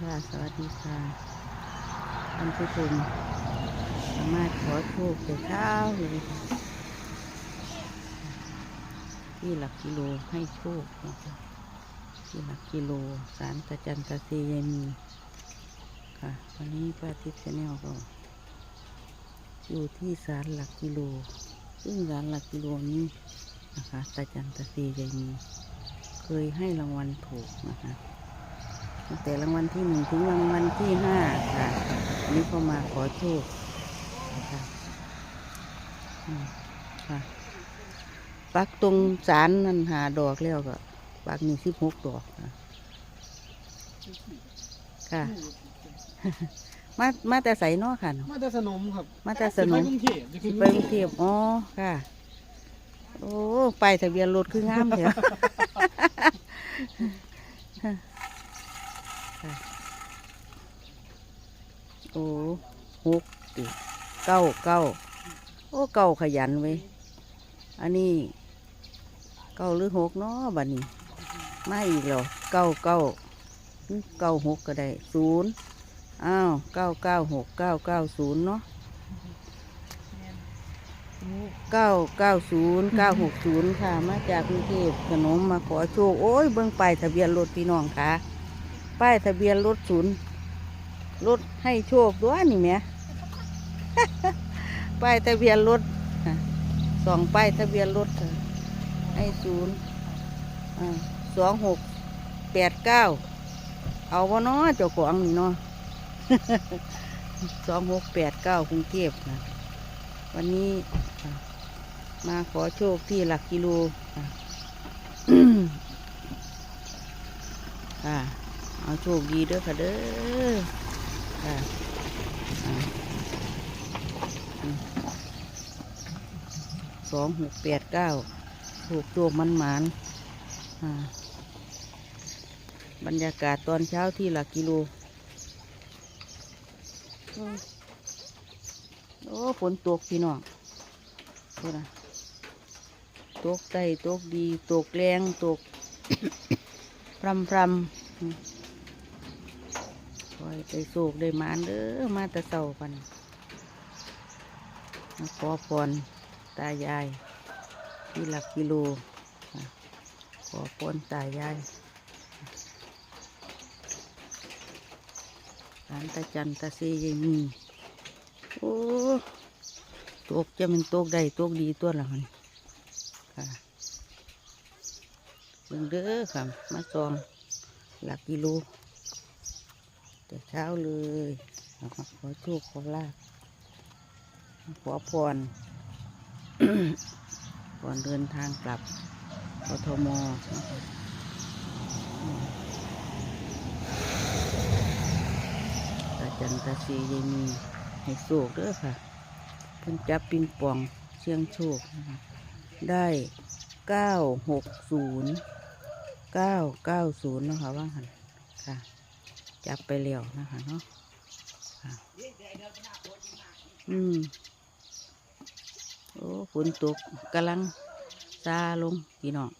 ค่ะ สวัสดีค่ะท่านผู้ชมสามารถขอโชคแต่เช้าเลยที่หลักกิโลให้โชคนะคะที่หลักกิโลสารตะจันตะเซยมีค่ะ วันนี้ป้าทิพย์ชาแนลก็ อยู่ที่ศาลหลักกิโล ซึ่งศาลหลักกิโลนี้นะคะตาจันตะเซยมี เคยให้รางวัลถูกนะคะ ตั้งแต่รางวัลที่หนึ่งถึงรางวัลที่ห้าค่ะอันนี้ก็มาขอโชคนะคะอืมค่ะปักตรงสารนั่นหาดอกแล้วก็ปักนี่สิบหกดอกค่ะค่ะ มามาแต่ใส่นอค่ะ มาแต่สนมครับมาแต่สนมสิไปกรุงเทพจะสิขึ้นไปกรุงเทพอ๋อค่ะ โอ้ไปายทะเบียนรถคืองามเถอะค่ะ โอ้หกติเก้าเก้าโอ้เก้าขยันเว้ยอันนี้เก้าหรือหกเนาะบัดนี้มาอีกแล้วเก้าเก้าเก้าหกก็ได้ศูนย์อ้าวเก้าเก้าหกเก้าเก้าศูนย์เนาะเก้าเก้าศูนย์เก้าหกศูนย์ค่ะ มาจากกรุงเทพขนมมาขอโชค โอ้ยเบิ่งไปทะเบียนรถพี่น้องค่ะ ป้ายทะเบียนรถศูนย์ รถให้โชคด้วยนี่แม่ป้ายทะเบียนรถสองป้ายทะเบียนรถให้ศูนย์สองหกแปดเก้าเอาวะเนาะเจ้าของนี่เนาะสองหกแปดเก้ากรุงเทพนะวันนี้มาขอโชคที่หลักกิโลค่ะค่ะเอาโชคดีเด้อค่ะเด้อ สองหกแปดเก้าถูกโชคมันหมานบรรยากาศตอนเช้าที่หลักกิโล โอ้ฝนตกพี่น้องดูนะตกใจตกดี ตกแรง ตกพรำพรำ อยไปโศกได้มานเด้อมาต่เศร้าปันขอพรตายายที่หลักกิโลขอพรตายายหลานตาจันตาเซยายมีโอ้ตกจะมันตกได้ตกดีตัวละมันค่ะเบิ่งเด้อค่ะ มาซองหลักกิโล แต่เช้าเลยขอโชคขอลาบขอพรก่อนเดินทางกลับกทมอืมตาจันตาซียายมีให้โชคเด้อค่ะเพิ่นจับปิงปองเชียงโชค ได้เก้าหกศูนย์เก้าเก้าศูนย์นะคะว่าหันค่ะ จับไปแล้วนะคะเนาะอืมโอ้ฝนตกกำลังซาลงพี่น้อง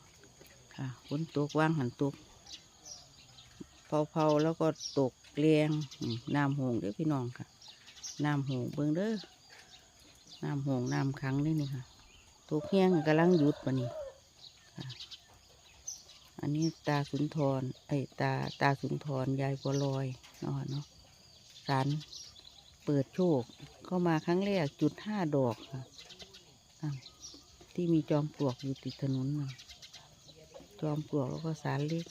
ค่ะฝนตกว่างหันตกเผาๆแล้วก็ตกเรียงน้ำหงเด้อพี่น้องค่ะน้ำหงเบิ่งเด้อน้ำหงน้ำขังนี่นี่ค่ะตัวเพียงกำลังหยุดปะนี่ค่ะ อันนี้ตาสุนทร ไอ้ตาตาสุนทรยายบัวลอยเนาะเนาะสารเปิดโชคเข้ามาครั้งแรกจุดห้าดอกค่ะที่มีจอมปลวกอยู่ติดถนนนะจอมปลวกแล้วก็สารเล็ก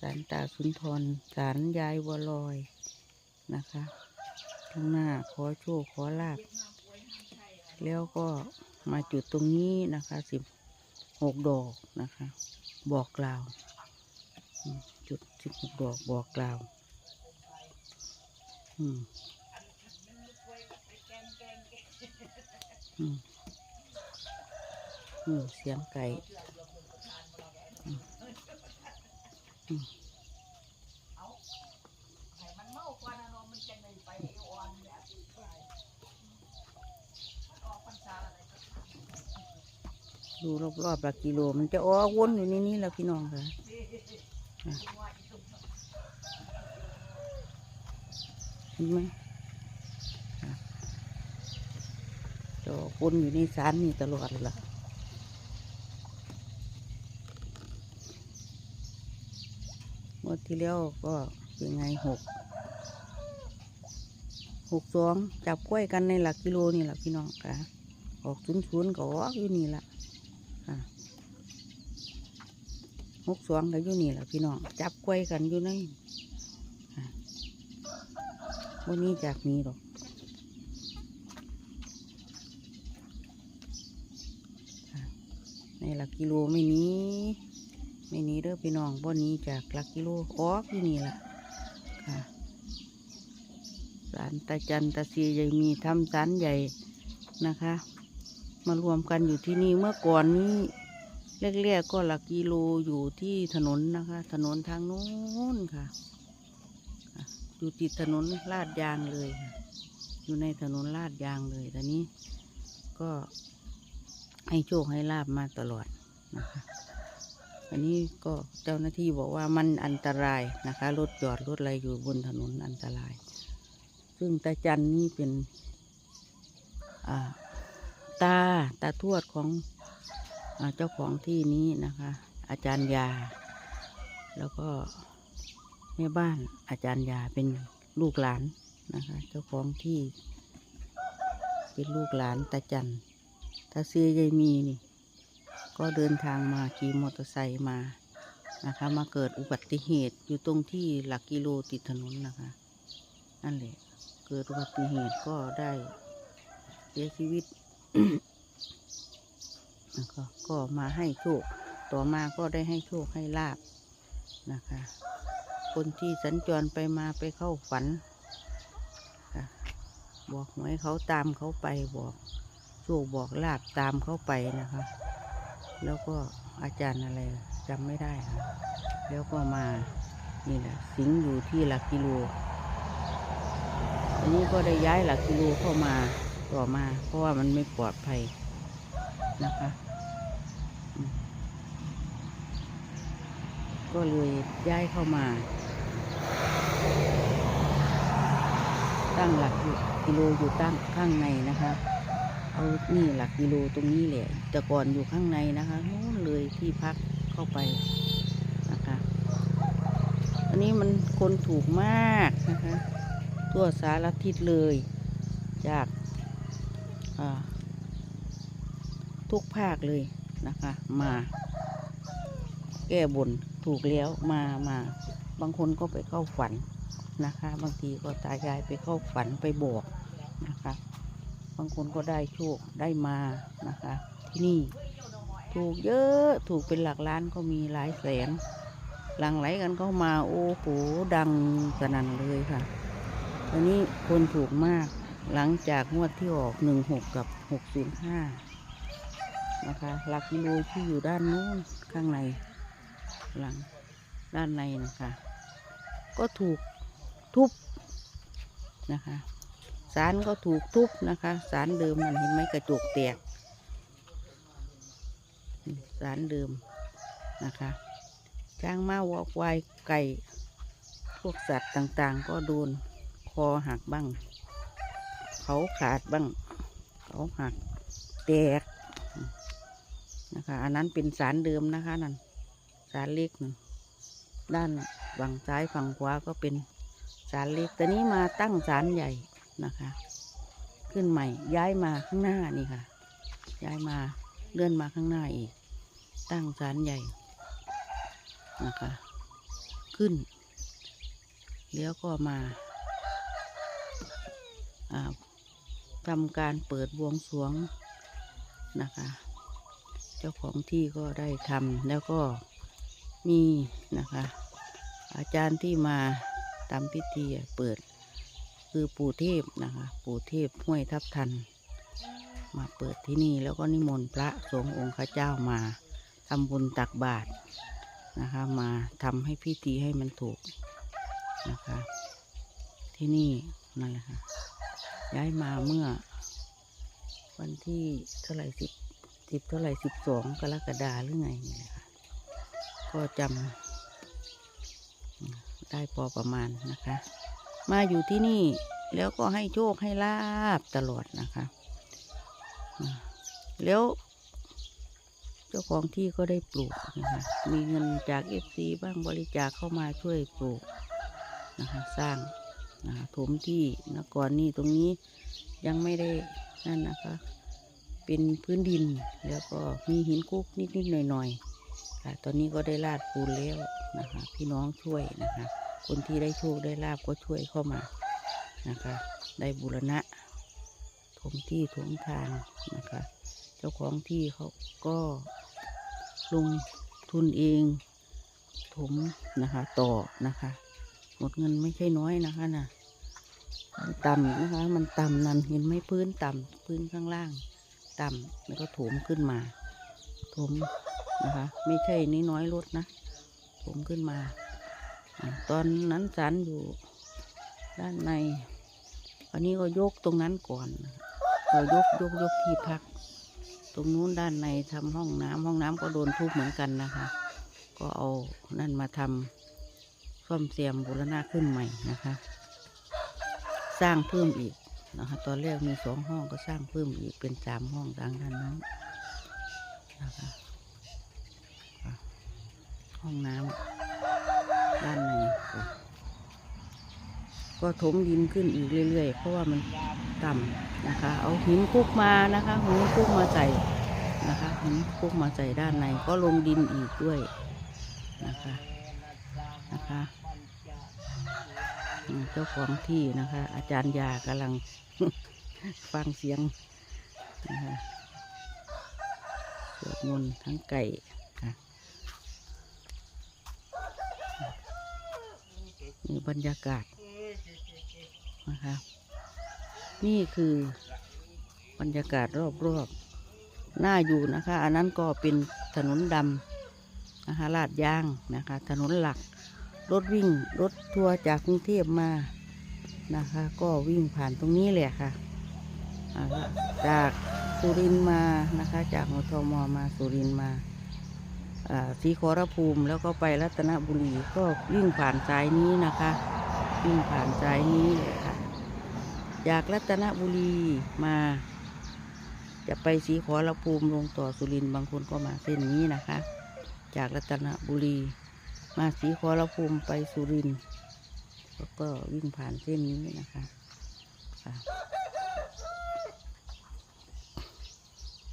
สารตาสุนทรสารยายบัวลอยนะคะข้างหน้าขอโชคขอลาบแล้วก็มาจุดตรงนี้นะคะสิบหกดอกนะคะ บอกกล่าว จุดสิบหกดอกบอกกล่าว อืมอืมอืมเสียงไก่อืมดูรอบๆหลักกิโล มันจะออกวนอยู่ในนี้แล้วพี่น้องคะ่ะ เห็นไหมค่ะจอคนอยู่ในศาลนี่ตลอดละงวดที่แล้วก็ยังไงหกหกสองจับกล้วยกันในหลักกิโลนี่แหละพี่น้องค่ะออกศูนย์ศูนย์ก็ออกอยู่นี่แหละค่ะ หกสองก็อยู่นี่แหละพี่น้องจับกล้วยกันอยู่ในค่วันนี้จากนี้หรอกในหลักกิโลไม่นี้ไม่นี้เด้อพี่น้องวันนี้จากหลักกิโลออกอยู่นี่แหละค่ะสารตาจันตาเสียใหญ่มีทำสารใหญ่นะคะ มารวมกันอยู่ที่นี่เมื่อก่อนนี้ แรกๆก็หลักกิโลอยู่ที่ถนนนะคะ ถนนทางนู้นค่ะ อยู่ติดถนนลาดยางเลยค่ะ อยู่ในถนนลาดยางเลยตอนนี้ก็ให้โชคให้ลาบมาตลอดนะคะอันนี้ก็เจ้าหน้าที่บอกว่ามันอันตรายนะคะรถจอดรถอะไรอยู่บนถนนอันตราย ซึ่งตาจันนี่เป็นตาตาทวดของ เจ้าของที่นี้นะคะ อาจารย์ยา แล้วก็แม่บ้านอาจารย์ยาเป็นลูกหลานนะคะ เจ้าของที่เป็นลูกหลานตาจันตาเซียยายมีนี่ ก็เดินทางมาขี่มอเตอร์ไซค์มานะคะ มาเกิดอุบัติเหตุอยู่ตรงที่หลักกิโลติดถนนนะคะนั่นแหละเกิดอุบัติเหตุก็ได้เสียชีวิต นะคะก็มาให้โชค ต่อมาก็ได้ให้โชคให้ลาบนะคะ คนที่สัญจรไปมาไปเข้าฝันบอกหวยเขาตามเขาไปบอกโชคบอกลาบตามเขาไปนะคะ แล้วก็อาจารย์อะไรจำไม่ได้ค่ะแล้วก็มานี่แหละสิงอยู่ที่หลักกิโลอันนี้ก็ได้ย้ายหลักกิโลเข้ามาต่อมา เพราะว่ามันไม่ปลอดภัยนะคะอืม ก็เลยย้ายเข้ามา ตั้งหลักกิโลอยู่ตั้งข้างในนะคะเอานี่หลักกิโลตรงนี้แหละแต่ก่อนอยู่ข้างในนะคะนู้นเลยที่พักเข้าไปนะคะอันนี้มันคนถูกมากนะคะทั่วสารทิศเลย จากทุกภาคเลยนะคะมา แก้บนถูกแล้วมามาบางคนก็ไปเข้าฝันนะคะ บางทีก็ตายายไปเข้าฝันไปบอกนะคะ บางคนก็ได้โชคได้มานะคะ ที่นี่ถูกเยอะถูกเป็นหลักล้านก็มีหลายแสน หลังไหลกันเข้ามาโอ้โหดังสนั่นเลยค่ะตอนนี้คนถูกมากหลังจากงวดที่ออกหนึ่งหกกับหกศูนย์ห้านะคะหลักกิโลที่อยู่ด้านนู้นข้างใน หลังด้านในนะคะ ก็ถูกทุบนะคะสารก็ถูกทุบนะคะสารเดิมมันเห็นไหมกระจกแตกสารเดิมนะคะช้างม้าวัวควายไก่พวกสัตว์ต่างๆ ก็โดนคอหักบ้าง เขาขาดบ้าง เขาหักแตกนะคะ อันนั้นเป็นสารเดิมนะคะนั่น สารเล็กนั่นด้านฝั่งซ้ายฝั่งขวาก็เป็นสารเล็กแต่นี้มาตั้งสารใหญ่นะคะ ขึ้นใหม่ย้ายมาข้างหน้านี่ค่ะ ย้ายมาเลื่อนมาข้างหน้าอีก ตั้งสารใหญ่นะคะ ขึ้นแล้วก็มาอ่าทำการเปิดบวงสรวงนะคะ เจ้าของที่ก็ได้ทำแล้วก็ มีนะคะ อาจารย์ที่มาทำพิธีเปิด คือปู่เทพนะคะ ปู่เทพห้วยทับทัน มาเปิดที่นี่แล้วก็นิมนต์พระสงฆ์องค์ข้าเจ้ามาทำบุญตักบาตรนะคะ มาทำให้พิธีให้มันถูกนะคะ ที่นี่นั่นแหละค่ะ ย้ายมาเมื่อ วันที่เท่าไหร่สิบสิบเท่าไหร่สิบสองกรกฎาหรือไงนี่แหละค่ะ ก็จำได้พอประมาณนะคะ มาอยู่ที่นี่แล้วก็ให้โชคให้ลาบตลอดนะคะ แล้วเจ้าของที่ก็ได้ปลูกนะคะ มีเงินจากเอฟซีบ้างบริจาคเข้ามาช่วยปลูกนะคะ สร้างนะคะถมที่นะก่อนนี่ตรงนี้ยังไม่ได้นั่นนะคะ เป็นพื้นดินแล้วก็มีหินคุกนิดๆหน่อยๆ ค่ะตอนนี้ก็ได้ลาดปูนแล้วนะคะ พี่น้องช่วยนะคะ คนที่ได้โชคได้ลาบก็ช่วยเข้ามานะคะ ได้บูรณะถมที่ถมทางนะคะ เจ้าของที่เขาก็ลงทุนเองถมนะคะ ต่อนะคะ หมดเงินไม่ใช่น้อยนะคะนะมันต่ำนะคะ มันต่ำนั่นเห็นไหมพื้นต่ำพื้นข้างล่าง ต่ำแล้วก็ถมขึ้นมาถม นะคะ ไม่ใช่น้อยๆรถนะถมขึ้นมาอตอนนั้นสันอยู่ด้านใน อันนี้ก็ยกตรงนั้นก่อนนะคะก็ยกยกยกที่พัก ตรงนู้นด้านในทำห้องน้ำห้องน้ำก็โดนทุบเหมือนกันนะคะ ก็เอานั่นมาทำซ่อมเสียมบูรณะขึ้นใหม่นะคะ สร้างเพิ่มอีกนะคะ ตอนแรกมีสองห้องก็สร้างเพิ่มอีกเป็นสามห้องทางด้านนั้นนะคะ ห้องน้ำด้านในก็ถมดินขึ้นอีกเรื่อย ๆ เพราะว่ามันต่ำนะคะ เอาหินคุกมานะคะหินคุกมาใส่นะคะหินคุกมาใส่ด้านในก็ลงดินอีกด้วยนะคะนะคะเจ้าของที่นะคะ อาจารย์ยากำลังฟังเสียงนะคะสวดมนต์ทั้งไก่ค่ะ นี่บรรยากาศนะคะ นี่คือบรรยากาศรอบๆน่าอยู่นะคะ อันนั้นก็เป็นถนนดำนะคะลาดยางนะคะ ถนนหลัก รถวิ่ง รถทัวร์จากกรุงเทพมานะคะ ก็วิ่งผ่านตรงนี้แหละค่ะอ่าจากสุรินมานะคะ จากมทมมาสุรินมา ศรีขอรภูมิแล้วก็ไปรัตนบุรีก็วิ่งผ่านสายนี้นะคะ วิ่งผ่านสายนี้เลยค่ะจากรัตนบุรีมา จะไปสีขอรภูมิลงต่อสุรินทร์บางคนก็มาเส้นนี้นะคะ จากรัตนบุรี มาสีขอรภูมิไปสุรินทร์แล้วก็วิ่งผ่านเส้นนี้นะคะคะ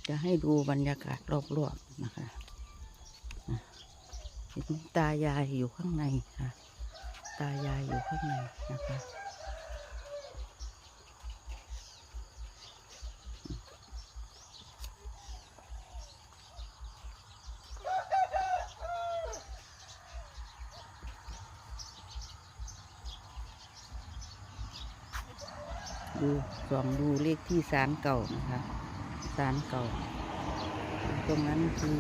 จะให้ดูบรรยากาศรอบๆนะคะ เห็นตายายอยู่ข้างในค่ะ ตายายอยู่ข้างในนะคะดูส่องดูเลขที่ศาลเก่านะคะศาลเก่า ตรงนั้นคือ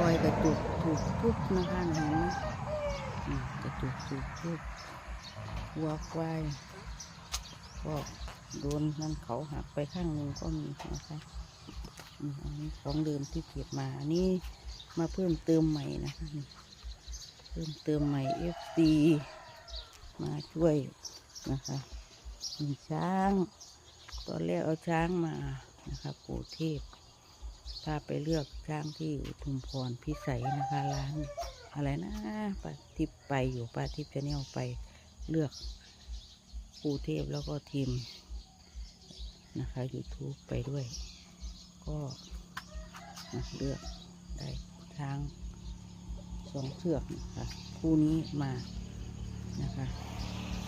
รอยกระจุกถูกทุบนะคะเห็นไหมกระจุกถูกทุบวัวควายก็โดนนั่นเขาหักไปข้างหนึ่งก็มีนะคะอันนี้ของเดิมที่เก็บมาอันนี้มาเพิ่มเติมใหม่นะคะเพิ่มเติมใหม่ FC มาช่วยนะคะมีช้าง ตอนแรกเอาช้างมานะครับปู่เทพ พาไปเลือกช้างที่อุทุมพรพิสัยนะคะร้านอะไรนะป้าทิพย์ไปอยู่ป้าทิพย์จะเนี่ยไปเลือกปูเทพแล้วก็ทีมนะคะ YouTube ไปด้วย ก็เลือกได้ช้างสองเชือกนะคะคู่นี้มานะคะ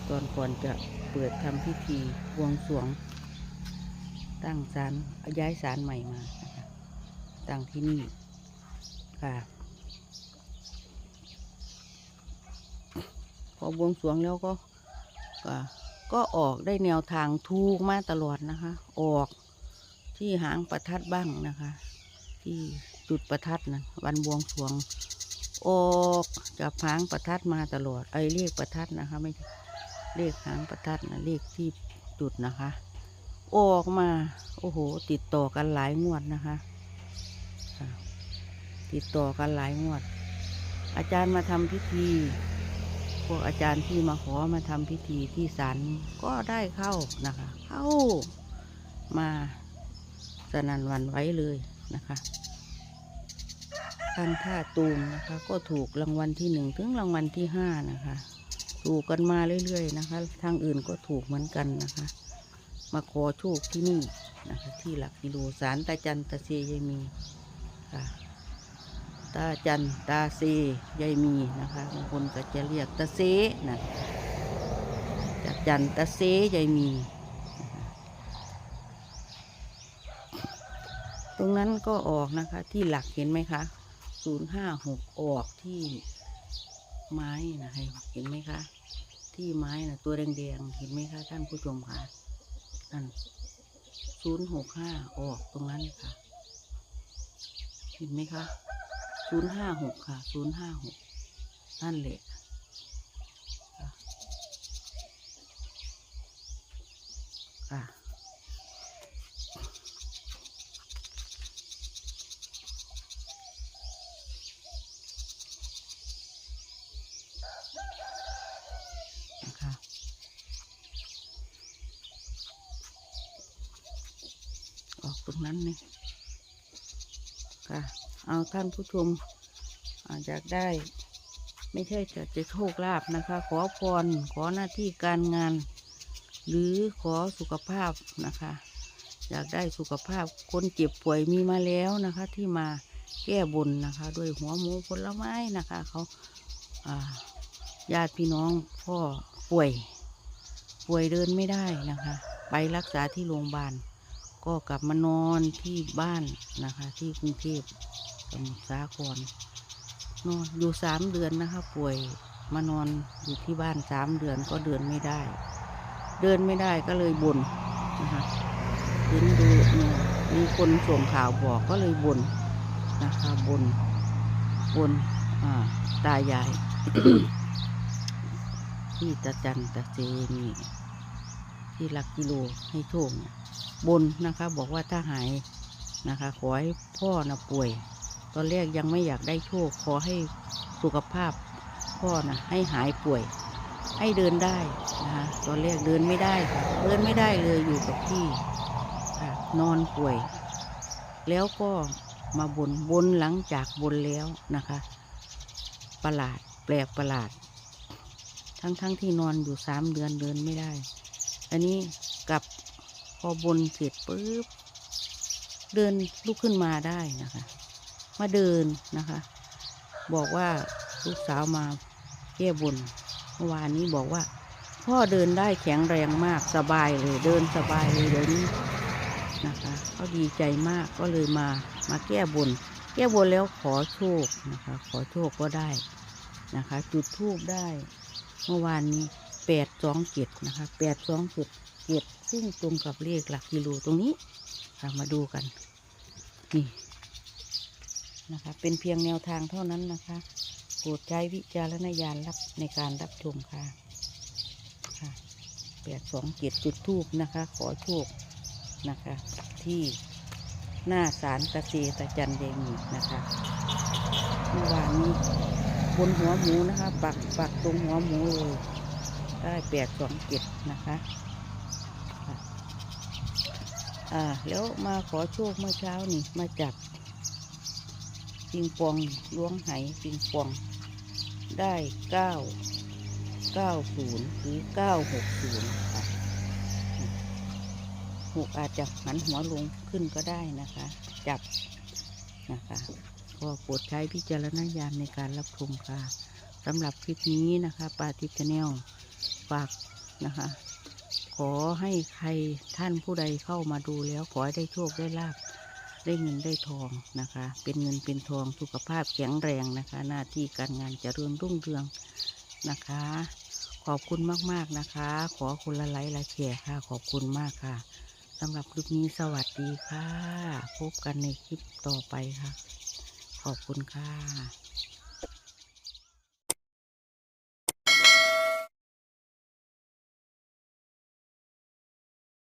ตอนก่อนจะเปิดทำพิธีบวงสรวง ตั้งศาลย้ายศาลใหม่มานะ ตั้งที่นี่ค่ะพอบวงสรวงแล้วก็ก็ก็ออกได้แนวทางถูกมาตลอดนะคะ ออกที่หางประทัดบ้างนะคะ ที่จุดประทัดนะวันบวงสรวง ออกจากหางประทัดมาตลอดไอ้เลขประทัดนะคะ ไม่ใช่เลขหางประทัดนะเลขที่จุดนะคะ ออกมา โอ้โห ติดต่อกันหลายงวดนะคะ ติดต่อกันหลายงวด อาจารย์มาทำพิธี พวกอาจารย์ที่มาขอมาทำพิธีที่ศาลก็ได้เข้านะคะ เข้ามาสนันวันไว้เลยนะคะท่านท่าตูมนะคะ ก็ถูกรางวัลที่หนึ่งถึงรางวัลที่ห้านะคะ ถูกกันมาเรื่อยๆนะคะ ทางอื่นก็ถูกเหมือนกันนะคะ มาขอโชคที่นี่นะคะ ที่หลักกิโลสารตาจันตาเซยมีค่ะ ตาจันตาเซยายมีนะคะบางคนก็จะเรียกตาเซนะตาจันตาเซยายมี ตรงนั้นก็ออกนะคะ ที่หลักเห็นไหมคะศูนย์ห้าหกออกที่ไม้นะคะเห็นไหมคะ ที่ไม้นะตัวแดงๆเห็นไหมคะ ท่านผู้ชมคะนั่นศูนย์หกห้าออกตรงนั้นค่ะ เห็นไหมคะ ศูนย์ห้าหกค่ะศูนย์ห้าหกนั่นแหละค่ะนะคะออกตรงนั้นนี่ เอาท่านผู้ชมอยากได้ ไม่ใช่จะจะโชคลาภนะคะ ขอพรขอหน้าที่การงาน หรือขอสุขภาพนะคะ อยากได้สุขภาพคนเจ็บป่วยมีมาแล้วนะคะ ที่มาแก้บนนะคะ ด้วยหัวหมูผลไม้นะคะ เขาญาติพี่น้องพ่อป่วย ป่วยเดินไม่ได้นะคะ ไปรักษาที่โรงพยาบาลก็กลับมานอนที่บ้านนะคะ ที่กรุงเทพ สมุทรสาครนอนอยู่สามเดือนนะคะ ป่วยมานอนอยู่ที่บ้านสามเดือนก็เดินไม่ได้ เดินไม่ได้ก็เลยบ่นนะคะเห็นดูนี่มีคนส่งข่าวบอกก็เลยบ่นนะคะบ่นบ่นอ่าตายายที่ตาจันตาเจนี่ที่หลักกิโลให้โชคบนนะคะ บอกว่าถ้าหายนะคะ ขอให้พ่อนะป่วย ตอนแรกยังไม่อยากได้โชค ขอให้สุขภาพพ่อนะให้หายป่วย ให้เดินได้นะคะตอนแรกเดินไม่ได้ค่ะเดินไม่ได้เลยอยู่กับที่ค่ะนอนป่วย แล้วก็มาบนบนหลังจากบนแล้วนะคะ ประหลาดแปลกประหลาด ทั้งๆทที่นอนอยู่สามเดือนเดินไม่ได้ อันนี้กลับพอบนเสร็จปุ๊บเดินลุกขึ้นมาได้นะคะ มาเดินนะคะ บอกว่าลูกสาวมาแก้บนเมื่อวานนี้บอกว่า พ่อเดินได้แข็งแรงมากสบายเลยเดินสบายเลยเดี๋ยวนี้นะคะเขาดีใจมากก็เลยมามาแก้บน แก้บนแล้วขอโชคนะคะ ขอโชคก็ได้นะคะ จุดทูบได้ เมื่อวานนี้แปดสองเจ็ดนะคะแปดสองเจ็ดเจ็ดซึ่งตรงกับเลขหลักกิโลตรงนี้ค่ะมาดูกันนี่ นะคะ เป็นเพียงแนวทางเท่านั้นนะคะโปรดใช้วิจารณญาณรับในการรับชมค่ะค่ะแปดสองเจ็ดจุดทูบนะคะ ขอโชคนะคะ ที่หน้าศาลตะเซตะจันเดงีนะคะเมื่อวานนี้บนหัวหมูนะคะ ปักปักตรงหัวหมูเลยได้แปดสองเจ็ดนะคะค่ะอ่าแล้วมาขอโชคเมื่อเช้านี่มาจับ ปิงปองล้วงไหปิงปอง ได้เก้าเก้าศูนย์หรือเก้าหกศูนย์ค่ะหกอาจจะหันหัวลงขึ้นก็ได้นะคะ จับนะคะก็โปรดใช้พิจารณญาณในการรับชมค่ะสำหรับคลิปนี้นะคะปาติชแนลฝากนะคะ ขอให้ใครท่านผู้ใดเข้ามาดูแล้วขอให้ได้โชคได้ลาบ ได้เงินได้ทองนะคะ เป็นเงินเป็นทองสุขภาพแข็งแรงนะคะ หน้าที่การงานเจริญรุ่งเรืองนะคะ ขอบคุณมากๆนะคะ ขอคนละไลค์ละแชร์ค่ะ ขอบคุณมากค่ะสำหรับคลิปนี้สวัสดีค่ะ พบกันในคลิปต่อไปค่ะ ขอบคุณค่ะ